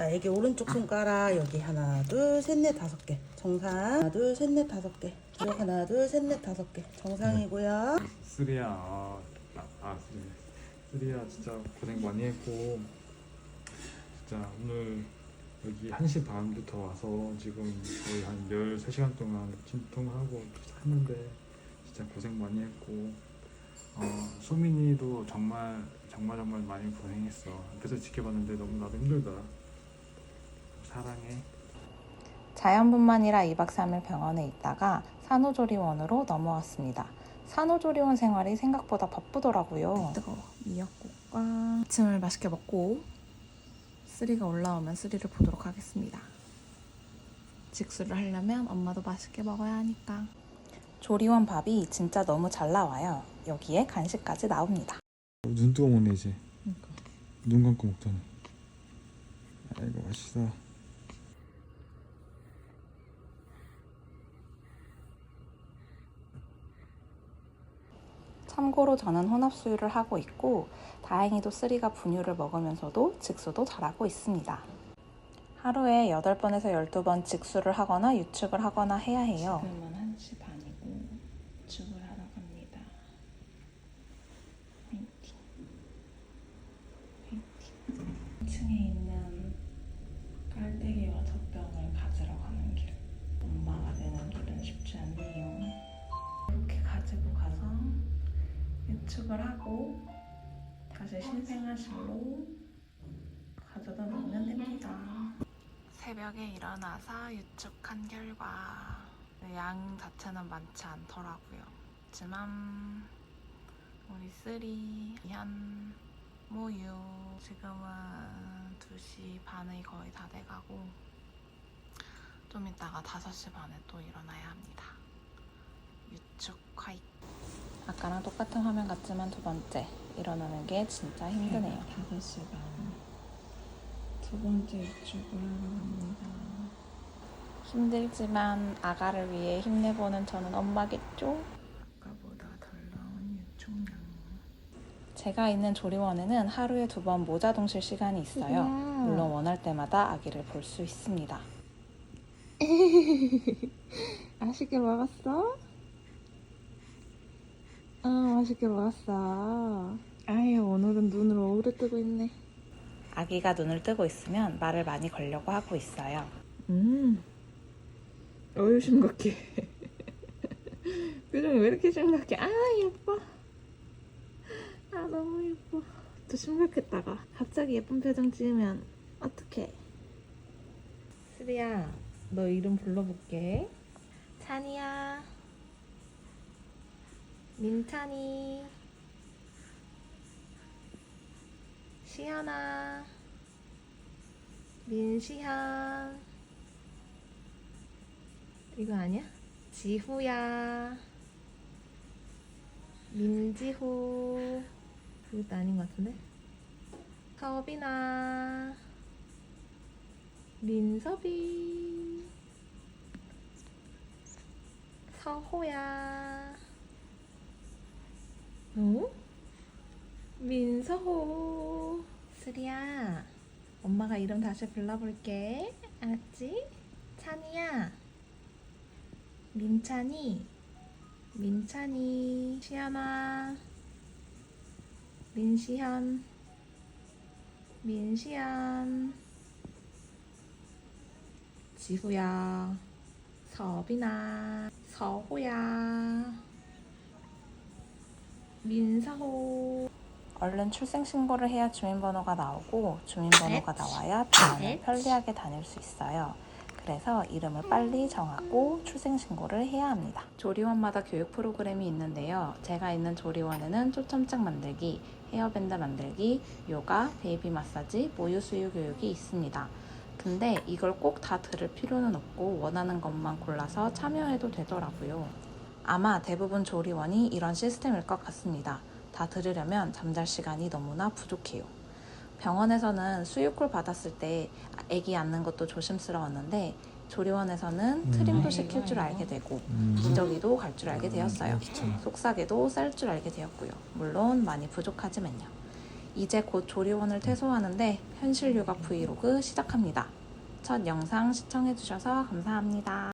자, 애기 오른쪽 손가락 여기 하나 둘 셋 넷 다섯 개. 정상 하나 둘 셋 넷 다섯 개. 그리고 하나 둘 셋 넷 다섯 개. 정상이고요. 쓰리야. 아, 아, 아 쓰리 쓰리야 진짜 고생 많이 했고 진짜 오늘 여기 1시 반부터 와서 지금 거의 한 13시간 동안 진통을 하고 했는데 진짜 고생 많이 했고 어, 소민이도 정말 정말 정말 많이 고생했어. 옆에서 지켜봤는데 너무 나도 힘들다 사랑해 자연분만이라 2박 3일 병원에 있다가 산후조리원으로 넘어왔습니다. 산후조리원 생활이 생각보다 바쁘더라고요. 뜨거워. 미역국과 아침을 맛있게 먹고 쓰리가 올라오면 쓰리를 보도록 하겠습니다. 직수를 하려면 엄마도 맛있게 먹어야 하니까. 조리원 밥이 진짜 너무 잘 나와요. 여기에 간식까지 나옵니다. 눈 뜨고 먹네 이제 눈 감고 먹잖아 아이고 맛있어 참고로 저는 혼합 수유를 하고 있고 다행히도 쓰리가 분유를 먹으면서도 직수도 잘하고 있습니다. 하루에 8번에서 12번 직수를 하거나 유축을 하거나 해야 해요. 지금은 1시 반 유축을 하고 다시 신생아실로 가져다 놓으면 됩니다. 새벽에 일어나서 유축한 결과 양 자체는 많지 않더라고요. 하지만 우리 쓰리, 현, 모유 지금은 2시 반이 거의 다 돼가고 좀 이따가 5시 반에 또 일어나야 합니다. 유축 화이팅! 아까랑 똑같은 화면 같지만 두 번째 일어나는 게 진짜 힘드네요. 5시 반. 두 번째 하러 갑니다. 힘들지만 아가를 위해 힘내보는 저는 엄마겠죠? 아까보다 덜 나온 유축량. 제가 있는 조리원에는 하루에 두 번 모자 동실 시간이 있어요. 물론 원할 때마다 아기를 볼 수 있습니다. 맛있게 먹었어? 아 맛있게 먹었어. 아유 오늘은 눈을 오래 뜨고 있네. 아기가 눈을 뜨고 있으면 말을 많이 걸려고 하고 있어요. 음. 어유 심각해. 표정이 왜 이렇게 심각해? 아 예뻐. 아 너무 예뻐. 또 심각했다가 갑자기 예쁜 표정 지으면 어떡해? 쓰리야, 너 이름 불러볼게. 찬이야. 민찬이. 시연아. 민시현. 이거 아니야? 지후야. 민지후. 그것도 아닌 것 같은데? 서빈아. 민서비. 서호야. 어? 민서호. 쓰리야. 엄마가 이름 다시 불러볼게. 알았지? 찬이야. 민찬이. 민찬이. 시연아. 민시현. 민시현. 지후야. 서빈아. 서호야. 민서호. 얼른 출생신고를 해야 주민번호가 나오고 주민번호가 나와야 병원을 편리하게 다닐 수 있어요. 그래서 이름을 빨리 정하고 출생신고를 해야 합니다. 조리원마다 교육 프로그램이 있는데요. 제가 있는 조리원에는 초점장 만들기, 헤어밴드 만들기, 요가, 베이비 마사지, 모유 수유 교육이 있습니다. 근데 이걸 꼭 다 들을 필요는 없고 원하는 것만 골라서 참여해도 되더라고요. 아마 대부분 조리원이 이런 시스템일 것 같습니다. 다 들으려면 잠잘 시간이 너무나 부족해요. 병원에서는 수유콜 받았을 때 아기 앉는 것도 조심스러웠는데 조리원에서는 트림도 시킬 줄 알게 되고 기저귀도 갈 줄 알게 되었어요. 귀찮아 속삭여도 쌀 줄 알게 되었고요. 물론 많이 부족하지만요. 이제 곧 조리원을 퇴소하는데 현실 육아 브이로그 시작합니다. 첫 영상 시청해주셔서 감사합니다.